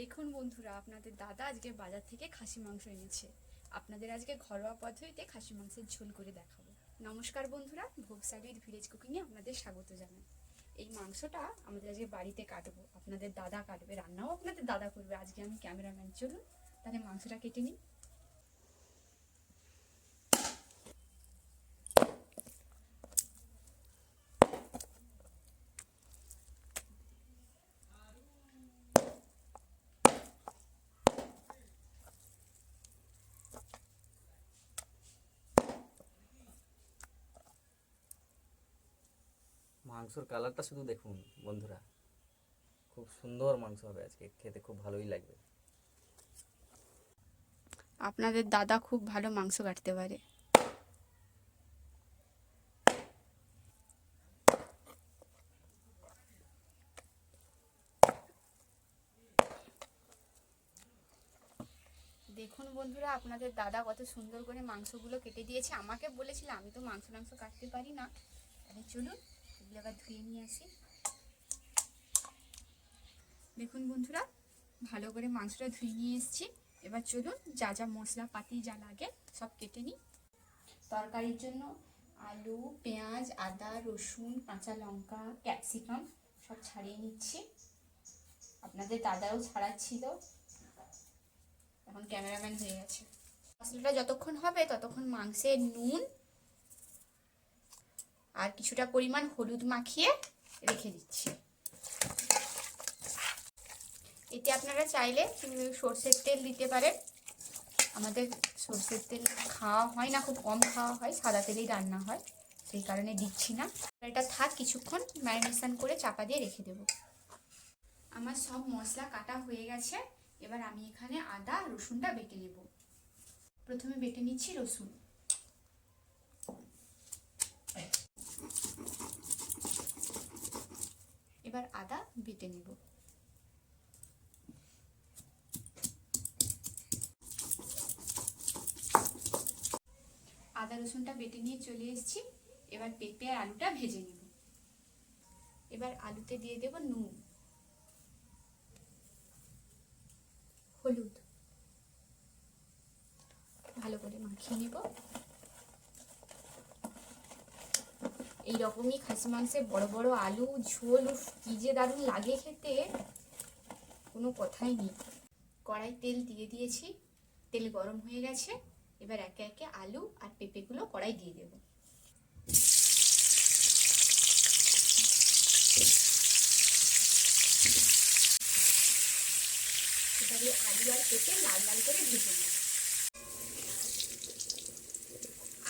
দেখুন বন্ধুরা, আপনাদের দাদা আজকে বাজার থেকে খাসি মাংস এনেছে। আপনাদের আজকে ঘরোয়া পদ্ধতিতে খাসি মাংসের ঝোল করে দেখাবো। নমস্কার বন্ধুরা ভোগসালির ভিলেজ কুকিংয়ে আপনাদের স্বাগত জানাই। এই মাংসটা আমাদের আজকে বাড়িতে কাটবো। আপনাদের দাদা কাটবে, রান্নাও আপনাদের দাদা করবে। আজকে আমি ক্যামেরাম্যান চলুন, তাহলে মাংসটা কেটে নিই। মাংসর কালারটা শুধু দেখুন, বন্ধুরা। খুব সুন্দর মাংস হবে আজকে, খেতে খুব ভালোই লাগবে। আপনাদের দাদা খুব ভালো মাংস কাটতে পারে। দেখুন বন্ধুরা, আপনাদের দাদা কত সুন্দর করে মাংসগুলো কেটে দিয়েছে। আমাকে বলেছিল, আমি তো মাংস মাংস কাটতে পারি না। তাহলে চলুন এগুলো আবার ধুয়ে নিয়ে আসি। দেখুন বন্ধুরা, ভালো করে মাংসটা ধুয়ে নিয়ে এসেছি। এবার চলুন, যা যা মশলা পাতি যা লাগে সব কেটে নিই। তরকারির জন্য আলু, পেঁয়াজ, আদা, রসুন, কাঁচা লঙ্কা, ক্যাপসিকাম সব ছাড়িয়ে নিচ্ছি। আপনাদের দাদাও ছাড়াচ্ছিল। এখন ক্যামেরাম্যান হয়ে গেছে। মশলাটা যতক্ষণ হবে ততক্ষণ মাংসের নুন আর কিছুটা পরিমাণ হলুদ মাখিয়ে রেখে দিচ্ছি। এতে আপনারা চাইলে সর্ষের তেল দিতে পারেন। আমাদের সর্ষের তেল খাওয়া হয় না, খুব কম খাওয়া হয়, সাদা তেলেই রান্না হয়, সেই কারণে দিচ্ছি না। এটা থাক, কিছুক্ষণ ম্যারিনেশন করে চাপা দিয়ে রেখে দেব। আমার সব মশলা কাটা হয়ে গেছে, এবার আমি এখানে আদা রসুনটা বেটে নেব। প্রথমে বেটে নিচ্ছি রসুন। এবার আদা বেটে নেব। আদা রসুনটা বেটে নিয়ে চলে এসেছি। এবার পেঁপে আর আলুটা ভেজে নেব। এবার আলুতে দিয়ে দেব নুন। হলুদ। ভালো করে মাখিয়ে নেব। এই রকমই খাসি মাংসে বড় বড় আলু, ঝোল কি যে দারুণ লাগে খেতে, কোনো কথাই নেই। কড়াই তেল দিয়ে দিয়েছি, তেল গরম হয়ে গেছে, এবার একে একে আলু আর পেঁপেগুলো কড়াই দিয়ে দেব। এবারে আলু আর পেঁপে লাল লাল করে ভেজে নেব।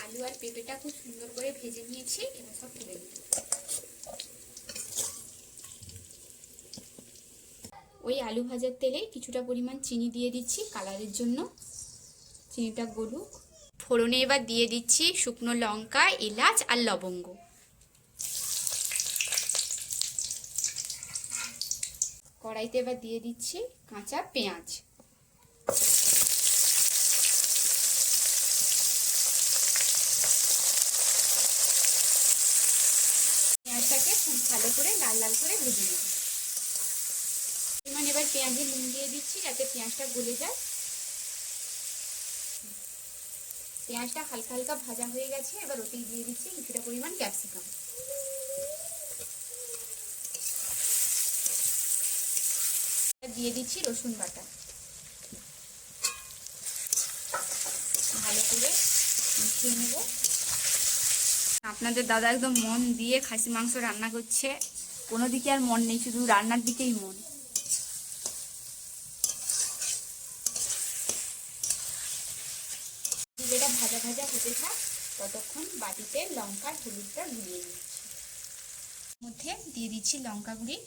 আলু আর পেঁপেটা খুব সুন্দর করে ভেজে নিয়েছি, এবার সব তুলে ওই আলু ভাজার তেলে কিছুটা পরিমাণ চিনি দিয়ে দিচ্ছি কালারের জন্য। চিনিটা গলুক। ফোড়নে এবার দিয়ে দিচ্ছি শুকনো লঙ্কা, এলাচ আর লবঙ্গ। কড়াইতে এবার দিয়ে দিচ্ছি কাঁচা পেঁয়াজ পেঁয়াজটাকে খুব ভালো করে লাল লাল করে ভেজে নেব। পরিমাণ এবার পেঁয়াজে নুন দিয়ে দিচ্ছি যাতে পেঁয়াজটা গলে যায়। পেঁয়াজটা হালকা হালকা ভাজা হয়ে গেছে, এবার ওতেই দিয়ে দিচ্ছি কিছুটা পরিমাণ ক্যাপসিকাম। দিয়ে দিচ্ছি রসুন বাটা। ভালো করে মিশিয়ে নেব। আপনাদের দাদা একদম মন দিয়ে খাসি মাংস রান্না করছে। কোনো দিকে আর মন নেই শুধু রান্নার দিকেই মন। যেটা ভাজা ভাজা হতে থাক ততক্ষণ বাটিতে লঙ্কার হলুদটা গুলিয়ে নিচ্ছি। মধ্যে দিয়ে দিচ্ছি লঙ্কা গুঁড়ি।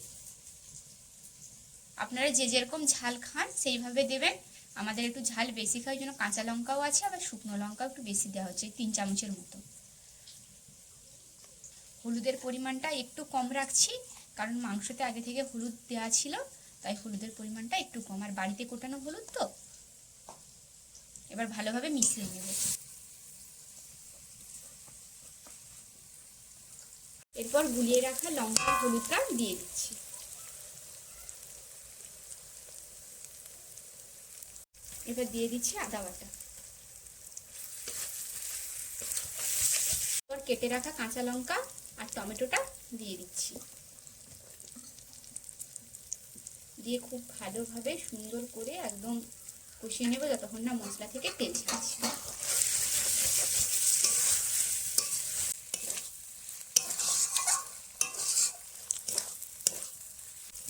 আপনারা যে যেরকম ঝাল খান সেইভাবে দেবেন। আমাদের একটু ঝাল বেশি খাওয়ার জন্য কাঁচা লঙ্কাও আছে আবার শুকনো লঙ্কাও একটু বেশি দেওয়া হচ্ছে তিন চামচের মতো। হলুদের পরিমাণটা একটু কম রাখছি, কারণ মাংসতে আগে থেকে হলুদ দেওয়া ছিল, তাই হলুদের পরিমাণটা একটু কম। আর বাড়িতে কোটানো হলুদ তো, এবার ভালোভাবে মিশিয়ে নেব। এরপর গুলিয়ে রাখা লঙ্কা হলুদটা দিয়ে দিচ্ছি। এবার দিয়ে দিচ্ছি আদা বাটা। কেটে রাখা কাঁচা লঙ্কা আর টমেটোটা দিয়ে দিচ্ছি। দিয়ে খুব ভালোভাবে সুন্দর করে একদম কষিয়ে নেব যতক্ষণ না মশলা থেকে তেল ছাড়ছে।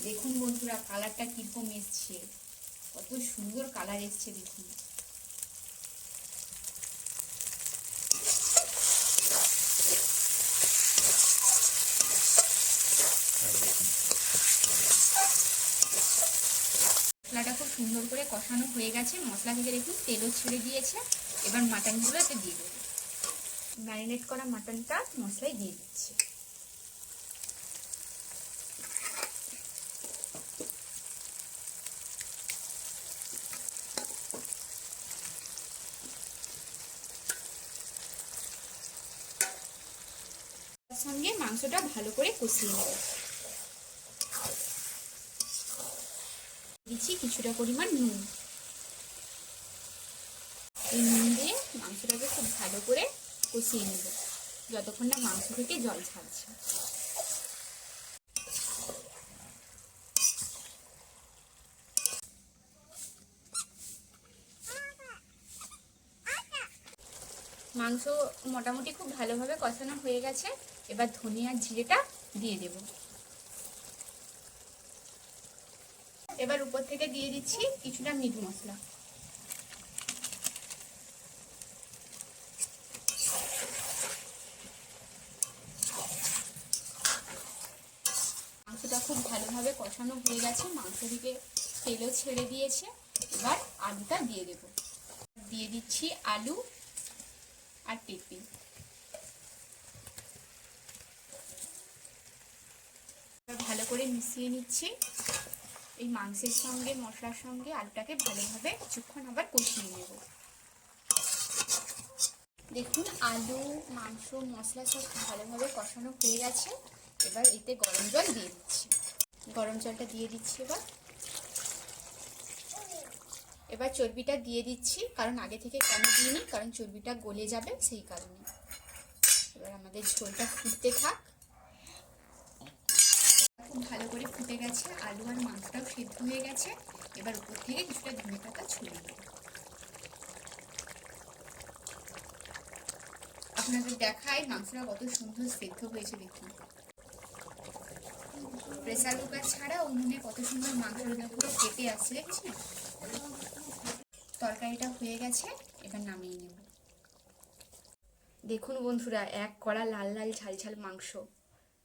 দেখুন বন্ধুরা কালারটা কীরকম এসছে। কত সুন্দর কালার এসছে দেখুন মশলাটা খুব সুন্দর করে কষানো হয়ে গেছে। মশলা থেকে দেখুন তেলও ছেড়ে দিয়েছে এবার মাটনগুলো এতে দিয়ে দেবো। ম্যারিনেট করা মাটনটা মশলায় দিয়ে দিচ্ছি। সঙ্গে মাংসটা ভালো করে কষিয়ে নেব। দিচ্ছি কিছুটা পরিমাণ নুন। এই নুন দিয়ে মাংসটাকে খুব ভালো করে কষিয়ে নেব, যতক্ষণ না মাংস থেকে জল ছাড়ছে। মাংস মোটামুটি খুব ভালোভাবে কষানো হয়ে গেছে, এবার ধনিয়ার জিরেটা দিয়ে দেব। এবার উপর থেকে দিয়ে দিচ্ছি কিছুটা মিট মশলা। মাংসটা খুব ভালোভাবে কষানো হয়ে গেছে, মাংস থেকে তেলও ছেড়ে দিয়েছে। এবার আলুটা দিয়ে দেব। দিয়ে দিচ্ছি আলু আর পেঁপে। ভালো করে মিশিয়ে নিচ্ছি। এই মাংসের সঙ্গে, মশলার সঙ্গে আলুটাকে ভালোভাবে কিছুক্ষণ আবার কষিয়ে নেব। দেখুন, আলু, মাংস, মশলা সব ভালোভাবে কষানো হয়ে গেছে। এবার এতে গরম জল দিয়ে দিচ্ছি। গরম জলটা দিয়ে দিচ্ছি এবার। এবার চর্বিটা দিয়ে দিচ্ছি, কারণ আগে থেকে কেন দিইনি? কারণ চর্বিটা গলে যাবে সেই কারণে। এবার আমাদের ঝোলটা ফুটতে থাক। খুব ভালো করে ফুটে গেছে, আলু আর মাংসটাও সিদ্ধ হয়ে গেছে। এবার উপর থেকে কিছুটা ধনে পাতা ছড়িয়ে দেব। আপনাদের দেখায় মাংসটা কত সুন্দর সেদ্ধ হয়েছে দেখুন। প্রেসার কুকার ছাড়া উনুনে কত সুন্দর মাংসটা পুরো কেটে আসছে, দেখছেন? তরকারিটা হয়ে গেছে, এবার নামিয়ে নেব। দেখুন বন্ধুরা, এক কড়া লাল লাল ঝাল ঝাল মাংস।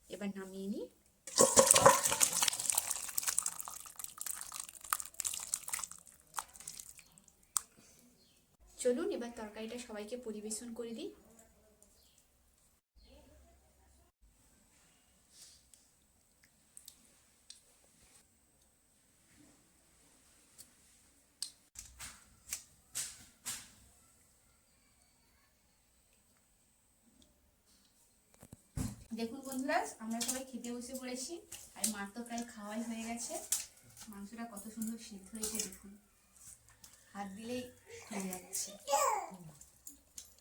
এবার নামিয়ে নিই। চলুন, এবার তরকারিটা সবাইকে পরিবেশন করে দিই। দেখুন বন্ধুরা, আমরা সবাই খেতে বসে পড়েছি, আর মার তো প্রায় খাওয়াই হয়ে গেছে। মাংসটা কত সুন্দর সিদ্ধ হয়েছে, দেখুন। হাত দিলেই খুলে যাচ্ছে।